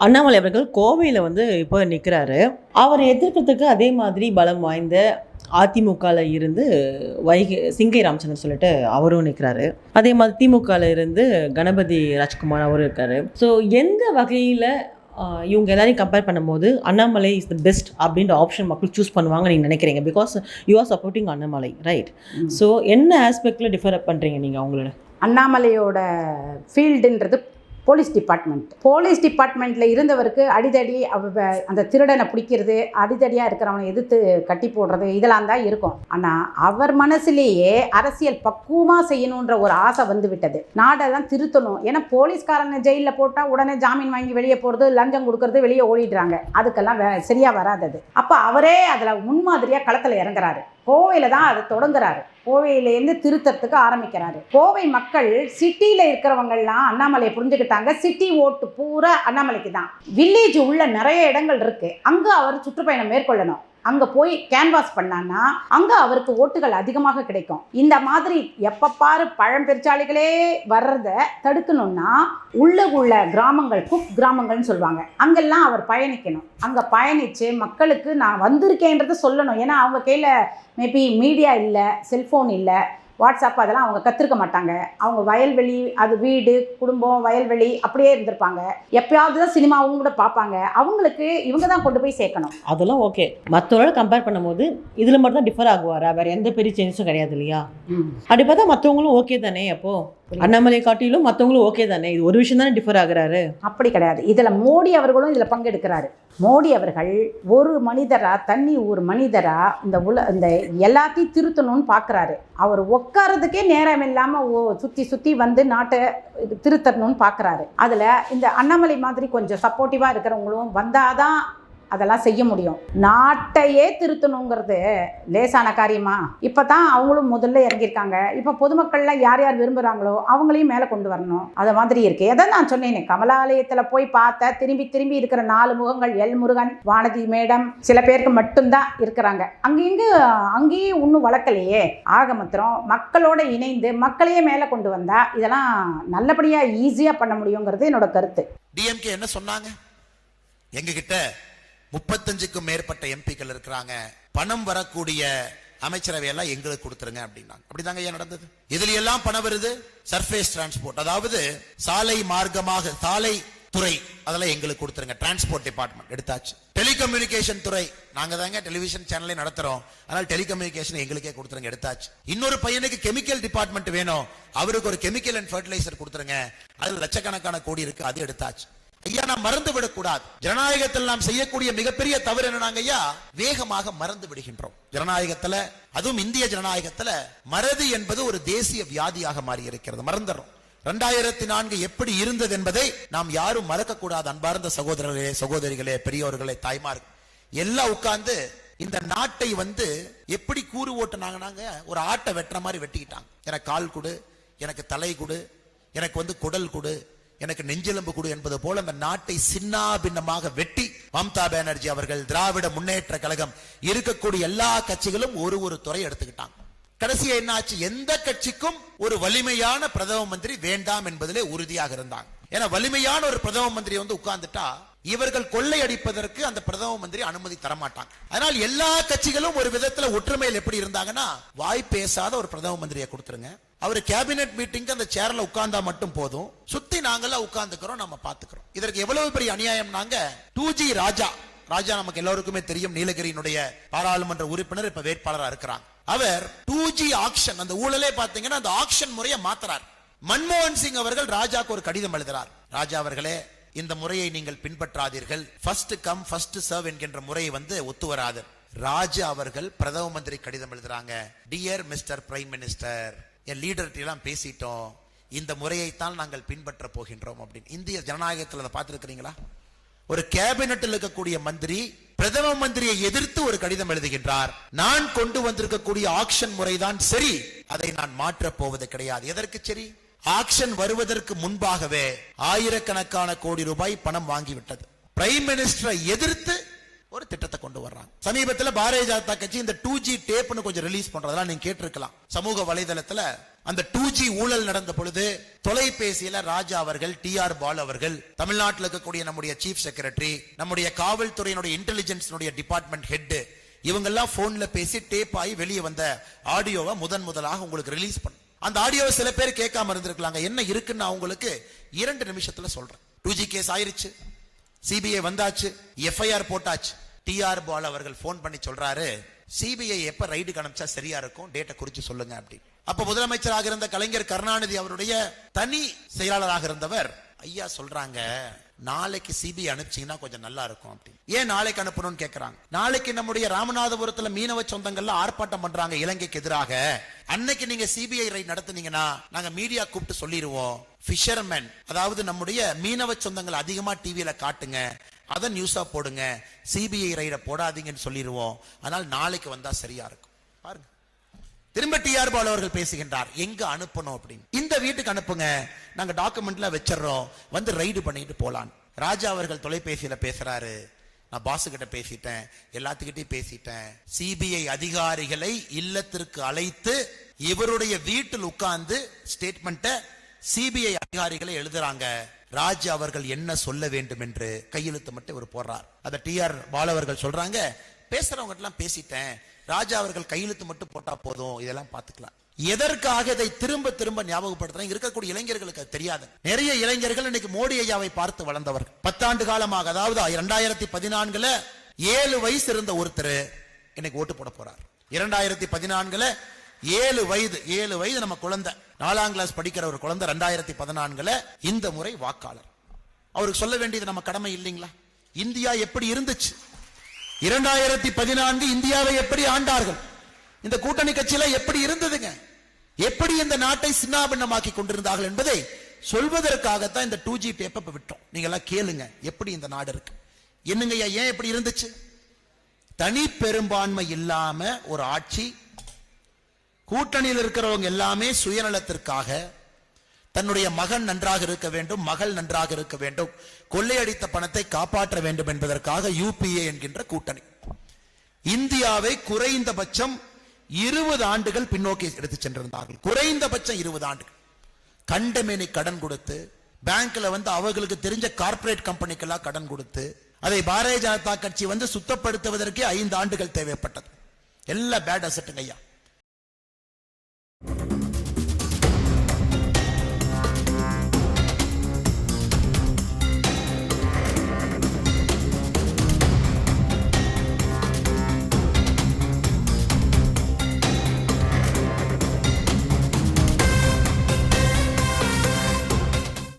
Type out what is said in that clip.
அண்ணாமலை அவர்கள் கோவையில் வந்து இப்போ நிற்கிறாரு அவரை எதிர்க்கிறதுக்கு அதே மாதிரி பலம் வாய்ந்த அதிமுகவில் இருந்து வைகை சிங்கை ராமச்சந்திரன் சொல்லிட்டு அவரும் நிற்கிறாரு அதே மாதிரி திமுகவில் இருந்து கணபதி ராஜ்குமார் அவரும் இருக்காரு. ஸோ எந்த வகையில் இவங்க எல்லாரையும் கம்பேர் பண்ணும்போது அண்ணாமலை இஸ் த பெஸ்ட் அப்படின்ற ஆப்ஷன் மக்கள் சூஸ் பண்ணுவாங்க நீங்கள் நினைக்கிறீங்க? Because you are supporting Annamalai right so என்ன ஆஸ்பெக்டில் டிஃபர் பண்ணுறீங்க நீங்கள் அவங்களோட? அண்ணாமலையோட ஃபீல்டுன்றது போலீஸ் டிபார்ட்மெண்ட். போலீஸ் டிபார்ட்மெண்ட்டில் இருந்தவருக்கு அடிதடி அவ அந்த திருடனை பிடிக்கிறது அடிதடியாக இருக்கிறவனை எதிர்த்து கட்டி போடுறது இதெல்லாம் தான் இருக்கும். ஆனால் அவர் மனசுலேயே அரசியல் பக்குவமாக செய்யணுன்ற ஒரு ஆசை வந்து விட்டது. நாடை தான் திருத்தணும். ஏன்னா போலீஸ்காரனை ஜெயிலில் போட்டால் உடனே ஜாமீன் வாங்கி வெளியே போகிறது லஞ்சம் கொடுக்கறது வெளியே ஓடிடுறாங்க. அதுக்கெல்லாம் வே சரியாக வராதது. அப்போ அவரே அதில் முன்மாதிரியாக களத்தில் இறங்குறாரு. கோவையில் தான் அதை தொடங்குறாரு. கோவையிலேருந்து திருத்தறதுக்கு ஆரம்பிக்கிறாரு. கோவை மக்கள் சிட்டியில் இருக்கிறவங்கெல்லாம் அண்ணாமலையை புரிஞ்சுக்கிட்டாங்க. சிட்டி ஓட்டு பூரா அண்ணாமலைக்கு தான் வில்லேஜ் உள்ள நிறைய இடங்கள் இருக்கு. அங்கே அவர் சுற்றுப்பயணம் மேற்கொள்ளணும். அங்கே போய் கேன்வாஸ் பண்ணான்னா அங்கே அவருக்கு ஓட்டுகள் அதிகமாக கிடைக்கும். இந்த மாதிரி எப்போ பாரு பழம்பெருச்சாளிகளே வர்றத தடுக்கணும்னா உள்ள உள்ள கிராமங்கள் குக் கிராமங்கள்னு சொல்லுவாங்க. அங்கெல்லாம் அவர் பயணிக்கணும். அங்கே பயணித்து மக்களுக்கு நான் வந்திருக்கேன்றதை சொல்லணும். ஏன்னா அவங்க கையில் மேபி மீடியா இல்லை செல்ஃபோன் இல்லை வாட்ஸ்அப் அதெல்லாம் அவங்க கற்றுருக்க மாட்டாங்க. அவங்க வயல்வெளி அது வீடு குடும்பம் வயல்வெளி அப்படியே இருந்திருப்பாங்க. எப்பயாவது தான் சினிமாவும் கூட பார்ப்பாங்க. அவங்களுக்கு இவங்க தான் கொண்டு போய் சேர்க்கணும். அதெல்லாம் ஓகே. மற்றவரோட கம்பேர் பண்ணும்போது இதில் மட்டும் தான் டிஃபர் ஆகுவாரா? வேற எந்த பெரிய சேஞ்சஸும் கிடையாது இல்லையா? அப்படி பார்த்தா மற்றவங்களும் ஓகே தானே அப்போ? அண்ணாமலை காட்டிலும் மற்றவங்களும் ஓகே தானே? இது ஒரு விஷயம் தானே டிஃபர் ஆகுறாரு? அப்படி கிடையாது. இதில் மோடி அவர்களும் இதில் பங்கெடுக்கிறாரு. மோடி அவர்கள் ஒரு மனிதரா தண்ணி ஒரு மனிதரா இந்த உல இந்த எல்லாத்தையும் திருத்தணும்னு பார்க்குறாரு அவர் உட்காரதுக்கே நேரம் இல்லாமல் ஓ சுற்றி சுற்றி வந்து நாட்டை திருத்தணும்னு பார்க்குறாரு அதில் இந்த அண்ணாமலை மாதிரி கொஞ்சம் சப்போர்ட்டிவாக இருக்கிறவங்களும் வந்தாதான் அதெல்லாம் செய்ய முடியும். நாட்டையே திருத்தணுங்கிறது லேசான காரியமா? இப்போ தான் அவங்களும் முதல்ல இறங்கியிருக்காங்க. இப்போ பொதுமக்கள்லாம் யார் யார் விரும்புகிறாங்களோ அவங்களையும் மேலே கொண்டு வரணும். அது மாதிரி இருக்கு. எதை நான் சொன்னேனே கமலாலயத்தில் போய் பார்த்த திரும்பி திரும்பி இருக்கிற நாலு முகங்கள் எல் முருகன் வானதி மேடம் சில பேருக்கு மட்டும்தான் இருக்கிறாங்க. அங்கேயும் அங்கேயும் இன்னும் வளர்க்கலையே. ஆக மாத்திரம் மக்களோட இணைந்து மக்களையே மேலே கொண்டு வந்தா இதெல்லாம் நல்லபடியாக ஈஸியாக பண்ண முடியுங்கிறது என்னோட கருத்து. டிஎம்கே என்ன சொன்னாங்க? எங்ககிட்ட முப்பத்தஞ்சுக்கும் மேற்பட்ட எம்பிக்கள் இருக்கிறாங்க. பணம் வரக்கூடிய அமைச்சரவை எல்லாம் எங்களுக்கு கொடுத்துருங்க அப்படின்னாங்க. அப்படிதாங்க ஏன் நடந்தது? இதுல எல்லாம் பணம் வருது? சர்ஃபேஸ் டிரான்ஸ்போர்ட் அதாவது சாலை மார்க்கமாக சாலை துறை அதெல்லாம் எங்களுக்கு கொடுத்துருங்க. டிரான்ஸ்போர்ட் டிபார்ட்மெண்ட் எடுத்தாச்சு. டெலிகம்யூனிகேஷன் துறை. நாங்க தாங்க டெலிவிஷன் சேனலே நடத்துறோம். அதனால டெலிகம்யூனிகேஷன் எங்களுக்கே கொடுத்துருங்க. எடுத்தாச்சு. இன்னொரு பையனுக்கு கெமிக்கல் டிபார்ட்மெண்ட் வேணும். அவருக்கு ஒரு கெமிக்கல் அண்ட் ஃபர்டிலைசர் கொடுத்துருங்க. அது லட்சக்கணக்கான கோடி இருக்கு. அது எடுத்தாச்சு. ஐயா நாம் மறந்து விடக்கூடாது. ஜனநாயகத்தில் நாம் செய்யக்கூடிய மிகப்பெரிய தவறு என்னன்னாங்க ஐயா வேகமாக மறந்து விடுகின்றோம். ஜனநாயகத்துல அதுவும் இந்திய ஜனநாயகத்துல மறதி என்பது ஒரு தேசிய வியாதியாக மாறி இருக்கிறது மறந்துடுறோம். ரெண்டாயிரத்தி நான்கு எப்படி இருந்தது என்பதை நாம் யாரும் மறக்கக்கூடாது அன்பார்ந்த சகோதரர்களே சகோதரிகளே பெரியோர்களே தாய்மார். எல்லாம் உட்கார்ந்து இந்த நாட்டை வந்து எப்படி கூறு ஓட்டுனாங்கன்னாங்க ஒரு ஆட்டை வெட்டுற மாதிரி வெட்டிக்கிட்டாங்க. எனக்கு கால் கொடு எனக்கு தலை கொடு எனக்கு வந்து குடல் கொடு எனக்கு நெஞ்செலும்பு கொடு என்பது போல அந்த நாட்டை சின்னா பின்னமாக வெட்டி மம்தா பானர்ஜி அவர்கள் திராவிட முன்னேற்ற கழகம் இருக்கக்கூடிய எல்லா கட்சிகளும் ஒரு ஒரு துறை எடுத்துக்கிட்டாங்க. கடைசியா என்ன ஆச்சு எந்த கட்சிக்கும் ஒரு வலிமையான பிரதம மந்திரி வேண்டாம் என்பதிலே உறுதியாக இருந்தாங்க. ஏன்னா வலிமையான ஒரு பிரதம மந்திரி வந்து உட்கார்ந்துட்டா இவர்கள் கொள்ளை அடிப்பதற்கு அந்த பிரதம மந்திரி அனுமதி தரமாட்டாங்க. அதனால் எல்லா கட்சிகளும் ஒரு விதத்துல ஒற்றுமையில் எப்படி இருந்தாங்கன்னா வாய் பேசாத ஒரு பிரதம மந்திரியை கொடுத்துருங்க. அவர் கேபினெட் மீட்டிங் அந்த சேர்ல உட்கார்ந்தா மட்டும் போதும். சுத்தி நாங்களா உட்கார்ந்துக்கிறோம் நம்ம பாத்துக்கிறோம் இதற்கு எவ்வளவு பெரிய அநியாயம் நாங்க? டூ ஜி ராஜா. ராஜா நமக்கு எல்லாருக்குமே தெரியும். நீலகிரியினுடைய பாராளுமன்ற உறுப்பினர் இப்ப வேட்பாளராக இருக்கிறாங்க. அவர் டூ ஜி ஆக்ஷன் அந்த ஊழலே பாத்தீங்கன்னா அந்த ஆக்ஷன் முறையை மாத்துறார். மன்மோகன் சிங் அவர்கள் ராஜாக்கு ஒரு கடிதம் எழுதுறார். ராஜா அவர்களே இந்த முறையை நீங்கள் பின்பற்றாதீர்கள். ஃபர்ஸ்ட் கம் ஃபர்ஸ்ட் சர்வ் என்கின்ற முறை வந்து ஒத்து வராது. ராஜா அவர்கள் பிரதம மந்திரி கடிதம் எழுதுறாங்க. டியர் மிஸ்டர் பிரைம் மினிஸ்டர் என் லீடர் எல்லாம் பேசிட்டோம். இந்த முறையைத்தான் நாங்கள் பின்பற்ற போகின்றோம் அப்படின்னு. இந்திய ஜனநாயகத்தில் அதை பார்த்துருக்கிறீங்களா? ஒரு கேபினட்டில் இருக்கக்கூடிய மந்திரி பிரதம மந்திரியை எதிர்த்து ஒரு கடிதம் எழுதுகின்றார். நான் கொண்டு வந்திருக்கக்கூடிய ஆக்ஷன் முறைதான் சரி. அதை நான் மாற்றப் போவது கிடையாது. எதற்கு சரி? ஆக்ஷன் வருவதற்கு முன்பாகவே ஆயிரக்கணக்கான கோடி ரூபாய் பணம் வாங்கிவிட்டது. பிரைம் மினிஸ்டரை எதிர்த்து ஒரு திட்டத்தை கொண்டு வர்றாங்க. சமீபத்துல பாரதிய ஜனதா கட்சி இந்த டூ ஜி டேப்னு கொஞ்சம் ரிலீஸ் பண்றதெல்லாம் நீங்க கேட்டிருக்கலாம். சமூக வலைதளத்துல அந்த டூ ஜி ஊழல் நடந்த பொழுது தொலைபேசியில ராஜா அவர்கள் டி ஆர் பால் அவர்கள் தமிழ்நாட்டில் இருக்கக்கூடிய நம்முடைய சீஃப் செக்ரட்டரி நம்முடைய காவல்துறையினுடைய இன்டெலிஜென்ஸ் டிபார்ட்மெண்ட் ஹெட் இவங்கெல்லாம் போன்ல பேசி டேப் ஆகி வெளியே வந்த ஆடியோவை முதன் முதலாக உங்களுக்கு ரிலீஸ் பண்ண. அந்த ஆடியோவை சில பேர் கேட்காம இருந்திருக்கலாங்க. என்ன இருக்குன்னு நான் உங்களுக்கு இரண்டு நிமிஷத்துல சொல்றேன். டூ ஜி கேஸ் ஆயிருச்சு. சிபிஐ வந்தாச்சு. எஃப்ஐஆர் போட்டாச்சு. டிஆர் பால் அவர்கள் போன் பண்ணி சொல்றாரு சிபிஐ எப்ப ரைடு அனுப்பிச்சா சரியா இருக்கும்? டேட்டை குறிச்சு சொல்லுங்க அப்படி அப்ப முதலமைச்சராக இருந்த கலைஞர் கருணாநிதி அவருடைய தனி செயலாளராக இருந்தவர் ஐயா சொல்றாங்க நாளைக்கு சிபிஐ அனுப்பிச்சீங்கன்னா கொஞ்சம் நல்லா இருக்கும் அப்படின்னு. ஏன் நாளைக்கு அனுப்பணும்னு கேட்கறாங்க நாளைக்கு நம்முடைய ராமநாதபுரத்துல மீனவ சொந்தங்கள்ல ஆர்ப்பாட்டம் பண்றாங்க இலங்கைக்கு எதிராக. அன்னைக்கு நீங்க சிபிஐ ரைட் நடத்துனீங்கன்னா நாங்க மீடியா கூப்பிட்டு சொல்லிடுவோம் பிஷர்மேன் அதாவது நம்முடைய மீனவ சொந்தங்கள் அதிகமா டிவியில காட்டுங்க. அதை நியூஸா போடுங்க. சிபிஐ ரைட போடாதீங்கன்னு சொல்லிடுவோம் அதனால் நாளைக்கு வந்தா சரியா இருக்கும். பாருங்க. திரும்ப டிஆர் பாலு அவர்கள் பேசுகின்றார். எங்க அனுப்பணும் அப்படின்னு. இந்த வீட்டுக்கு அனுப்புங்க. நாங்க டாக்குமெண்ட்ல வச்சிடுறோம். வந்து ரைடு பண்ணிட்டு போலாம் ராஜா அவர்கள் தொலைபேசியில பேசுறாரு. நான் பாஸ் கிட்ட பேசிட்டேன். எல்லாத்துக்கிட்டையும் பேசிட்டேன். சிபிஐ அதிகாரிகளை இல்லத்திற்கு அழைத்து இவருடைய வீட்டில் உட்கார்ந்து ஸ்டேட்மெண்ட்டை சிபிஐ அதிகாரிகளை எழுதுறாங்க. ராஜ் அவர்கள் என்ன சொல்ல வேண்டும் என்று கையெழுத்து மட்டும் இவர் போடுறார். அதை டிஆர் ஆர் பாலவர்கள் சொல்றாங்க. பேசுறவங்க எல்லாம் பேசிட்டேன். ராஜா அவர்கள் கையெழுத்து மட்டும் போட்டா போதும் இதெல்லாம் பார்த்துக்கலாம். எதற்காக இதை திரும்ப திரும்ப ஞாபகப்படுத்துறேன்? இருக்கக்கூடிய இளைஞர்களுக்கு அது தெரியாது. நிறைய இளைஞர்கள் இன்னைக்கு மோடி ஐயாவை பார்த்து வளர்ந்தவர்கள். பத்தாண்டு காலமாக அதாவது இரண்டாயிரத்தி பதினான்குல ஏழு வயசு இருந்த ஒருத்தர் இன்னைக்கு ஓட்டு போட போறார். இரண்டாயிரத்தி பதினான்குல ஏழு வயது ஏழு வயது நம்ம குழந்தை. நாலாம் கிளாஸ் படிக்கிற ஒரு குழந்தை ரெண்டாயிரத்தி பதினான்குல இந்த முறை வாக்காளர். அவருக்கு சொல்ல வேண்டியது நம்ம கடமை இல்லைங்களா? இந்தியா எப்படி இருந்துச்சு? இரண்டாயிரத்தி பதினான்கு இந்தியாவை எப்படி ஆண்டார்கள்? இந்த கூட்டணி கட்சியில எப்படி இருந்ததுங்க? எப்படி இந்த நாட்டை சின்னாபின்னமாக்கி கொண்டிருந்தார்கள் என்பதை சொல்வதற்காகத்தான் இந்த டூ ஜி பேப்பர் விட்டோம். நீங்க எல்லாம் கேளுங்க எப்படி இந்த நாடு இருக்கு? என்னங்கய்யா ஏன் எப்படி இருந்துச்சு? தனி பெரும்பான்மை இல்லாம ஒரு ஆட்சி கூட்டணியில் இருக்கிறவங்க எல்லாமே சுயநலத்திற்காக தன்னுடைய மகன் நன்றாக இருக்க வேண்டும் மகள் நன்றாக இருக்க வேண்டும். கொள்ளையடித்த பணத்தை காப்பாற்ற வேண்டும் என்பதற்காக யூபிஏ என்கின்ற கூட்டணி. இந்தியாவை குறைந்தபட்சம் இருபது ஆண்டுகள் பின்னோக்கி எடுத்து சென்றிருந்தார்கள். குறைந்தபட்சம் இருபது ஆண்டுகள். கண்டமேனி கடன் கொடுத்து பேங்க்ல வந்து அவர்களுக்கு தெரிஞ்ச கார்ப்பரேட் கம்பெனிக்கெல்லாம் கடன் கொடுத்து அதை பாரதிய ஜனதா கட்சி வந்து சுத்தப்படுத்துவதற்கே ஐந்து ஆண்டுகள் தேவைப்பட்டது. எல்லா பேட் அசட்டுங்க ஐயா.